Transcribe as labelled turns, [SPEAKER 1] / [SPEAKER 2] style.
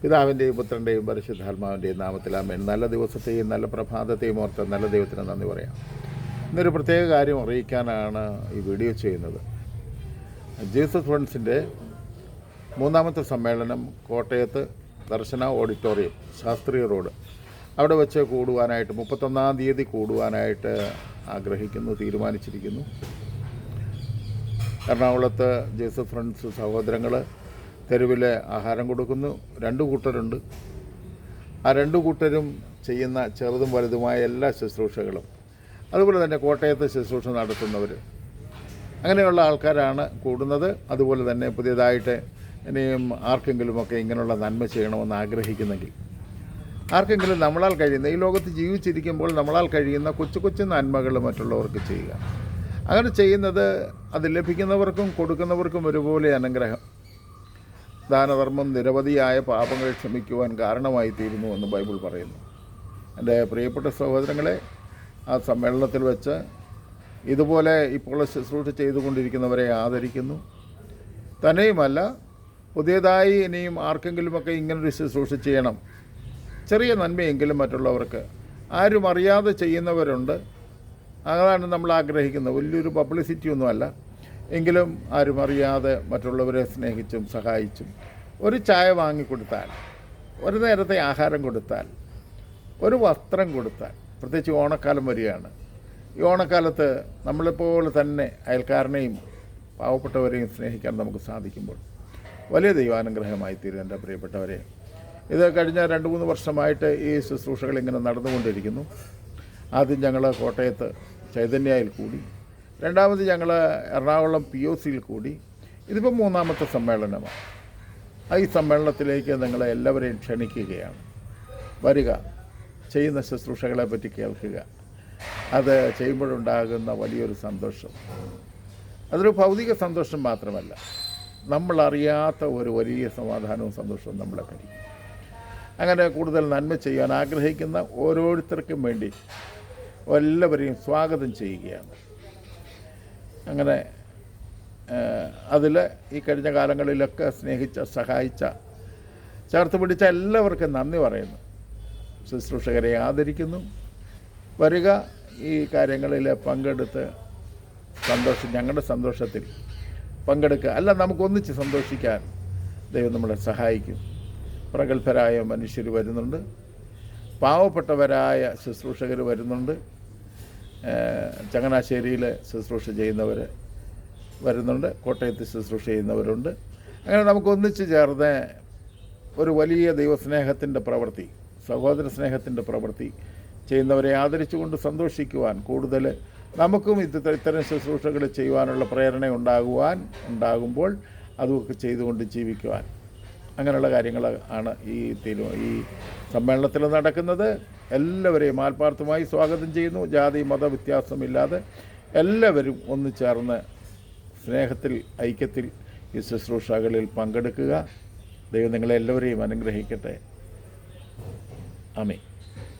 [SPEAKER 1] പിതാവിന്റെയും പുത്രന്റെയും പരിശുദ്ധാത്മാവിന്റെയും നാമത്തിലാമേൻ നല്ല ദിവസത്തെയും നല്ല പ്രഭാതത്തെയും ഓർത്ത് നല്ല ദൈവത്തിന് നന്ദി പറയാം. ഇന്നൊരു പ്രത്യേക കാര്യം അറിയിക്കാനാണ് ഈ വീഡിയോ ചെയ്യുന്നത്. ജീസസ് ഫ്രണ്ട്സിന്റെ മൂന്നാമത്തെ സമ്മേളനം കോട്ടയത്ത് ദർശന ഓഡിറ്റോറിയം ശാസ്ത്രീയ റോഡ്. അവിടെ വെച്ച് കൂടുവാനായിട്ട് മുപ്പത്തൊന്നാം തീയതി കൂടുവാനായിട്ട് ആഗ്രഹിക്കുന്നു തീരുമാനിച്ചിരിക്കുന്നു. എറണാകുളത്ത് ജേസഫ് ഫ്രണ്ട്സ് സഹോദരങ്ങൾ തെരുവിൽ ആഹാരം കൊടുക്കുന്നു. രണ്ട് കൂട്ടരുണ്ട്. ആ രണ്ട് കൂട്ടരും ചെയ്യുന്ന ചെറുതും വലുതുമായ എല്ലാ ശുശ്രൂഷകളും. അതുപോലെ തന്നെ കോട്ടയത്ത് ശുശ്രൂഷ നടത്തുന്നവർ. അങ്ങനെയുള്ള ആൾക്കാരാണ് കൂടുന്നത്. അതുപോലെ തന്നെ പുതിയതായിട്ട് ഇനിയും ആർക്കെങ്കിലുമൊക്കെ ഇങ്ങനെയുള്ള നന്മ ചെയ്യണമെന്ന് ആഗ്രഹിക്കുന്നെങ്കിൽ. ആർക്കെങ്കിലും നമ്മളാൽ കഴിയുന്ന ഈ ലോകത്ത് ജീവിച്ചിരിക്കുമ്പോൾ നമ്മളാൽ കഴിയുന്ന കൊച്ചു കൊച്ചു നന്മകൾ മറ്റുള്ളവർക്ക് ചെയ്യുക. അങ്ങനെ ചെയ്യുന്നത് അത് ലഭിക്കുന്നവർക്കും കൊടുക്കുന്നവർക്കും ഒരുപോലെ അനുഗ്രഹം. ദാനധർമ്മം നിരവധിയായ പാപങ്ങൾ ക്ഷമിക്കുവാൻ കാരണമായി തീരുന്നു എന്ന് ബൈബിൾ പറയുന്നു. എന്റെ പ്രിയപ്പെട്ട സഹോദരങ്ങളെ ആ സമ്മേളനത്തിൽ വെച്ച് ഇതുപോലെ ഇപ്പോൾ ശുശ്രൂഷ ചെയ്തുകൊണ്ടിരിക്കുന്നവരെ ആദരിക്കുന്നു. തന്നെയുമല്ല പുതിയതായി ഇനിയും ആർക്കെങ്കിലുമൊക്കെ ഇങ്ങനൊരു ശുശ്രൂഷ ചെയ്യണം. ചെറിയ നന്മയെങ്കിലും മറ്റുള്ളവർക്ക്. ആരും അറിയാതെ ചെയ്യുന്നവരുണ്ട്. അതാണ് നമ്മൾ ആഗ്രഹിക്കുന്നത്. വലിയൊരു പബ്ലിസിറ്റി ഒന്നുമല്ല എങ്കിലും ആരും അറിയാതെ മറ്റുള്ളവരെ സ്നേഹിച്ചും സഹായിച്ചും ഒരു ചായ വാങ്ങിക്കൊടുത്താൽ ഒരു നേരത്തെ ആഹാരം കൊടുത്താൽ ഒരു വസ്ത്രം കൊടുത്താൽ പ്രത്യേകിച്ച് ഓണക്കാലം വരികയാണ്. ഈ ഓണക്കാലത്ത് നമ്മളെപ്പോലെ തന്നെ അയൽക്കാരനെയും പാവപ്പെട്ടവരെയും സ്നേഹിക്കാൻ നമുക്ക് സാധിക്കുമ്പോൾ വലിയ ദൈവാനുഗ്രഹമായി തീരും എന്റെ പ്രിയപ്പെട്ടവരെ. ഇത് കഴിഞ്ഞ രണ്ട് മൂന്ന് വർഷമായിട്ട് ഈ ശുശ്രൂഷകൾ ഇങ്ങനെ നടന്നുകൊണ്ടിരിക്കുന്നു. ആദ്യം ഞങ്ങൾ കോട്ടയത്ത് ചൈതന്യയിൽ കൂടി രണ്ടാമത് ഞങ്ങൾ എറണാകുളം പി ഒ സിയിൽ കൂടി. ഇതിപ്പോൾ മൂന്നാമത്തെ സമ്മേളനമാണ് ആ ഈ സമ്മേളനത്തിലേക്ക് നിങ്ങളെ എല്ലാവരെയും ക്ഷണിക്കുകയാണ്. വരിക. ചെയ്യുന്ന ശുശ്രൂഷകളെ പറ്റി കേൾക്കുക. അത് ചെയ്യുമ്പോഴുണ്ടാകുന്ന വലിയൊരു സന്തോഷം. അതൊരു ഭൗതിക സന്തോഷം മാത്രമല്ല. നമ്മളറിയാത്ത ഒരു വലിയ സമാധാനവും സന്തോഷവും നമ്മളെ കഴിയും അങ്ങനെ കൂടുതൽ നന്മ ചെയ്യാൻ ആഗ്രഹിക്കുന്ന ഓരോരുത്തർക്കും വേണ്ടി എല്ലാവരെയും സ്വാഗതം ചെയ്യുകയാണ്. അങ്ങനെ അതിൽ ഈ കഴിഞ്ഞ കാലങ്ങളിലൊക്കെ സ്നേഹിച്ച സഹായിച്ച ചേർത്ത് പിടിച്ച എല്ലാവർക്കും നന്ദി പറയുന്നു. ശുശ്രൂഷകരെ ആദരിക്കുന്നു. വരിക ഈ കാര്യങ്ങളിൽ പങ്കെടുത്ത് സന്തോഷം ഞങ്ങളുടെ സന്തോഷത്തിൽ പങ്കെടുക്കുക. അല്ല നമുക്കൊന്നിച്ച് സന്തോഷിക്കാൻ ദൈവം നമ്മളെ സഹായിക്കും. പ്രഗത്ഭരായ മനുഷ്യർ വരുന്നുണ്ട്. പാവപ്പെട്ടവരായ ശുശ്രൂഷകർ വരുന്നുണ്ട്. ചങ്ങനാശ്ശേരിയിൽ ശുശ്രൂഷ ചെയ്യുന്നവർ വരുന്നുണ്ട് കോട്ടയത്ത് ശുശ്രൂഷ ചെയ്യുന്നവരുണ്ട്. അങ്ങനെ നമുക്ക് ഒന്നിച്ച് ചേർന്ന് ഒരു വലിയ ദൈവസ്നേഹത്തിന്റെ പ്രവൃത്തി സഹോദര സ്നേഹത്തിന്റെ പ്രവൃത്തി ചെയ്യുന്നവരെ ആദരിച്ചുകൊണ്ട് സന്തോഷിക്കുവാൻ കൂടുതൽ നമുക്കും ഇത് ഇത്തരം ശുശ്രൂഷകൾ ചെയ്യുവാനുള്ള പ്രേരണ ഉണ്ടാകുവാൻ ഉണ്ടാകുമ്പോൾ അതുമൊക്കെ ചെയ്തുകൊണ്ട് ജീവിക്കുവാൻ. അങ്ങനെയുള്ള കാര്യങ്ങൾ ആണ് ഈ തീരു ഈ സമ്മേളനത്തിൽ നടക്കുന്നത്. എല്ലാവരെയും ആത്മാർത്ഥമായി സ്വാഗതം ചെയ്യുന്നു. ജാതി മത വ്യത്യാസമില്ലാതെ എല്ലാവരും ഒന്ന് ചേർന്ന് സ്നേഹത്തിൽ ഐക്യത്തിൽ ഈ ശുശ്രൂഷകളിൽ പങ്കെടുക്കുക. ദൈവം നിങ്ങളെ എല്ലാവരെയും അനുഗ്രഹിക്കട്ടെ. ആമേ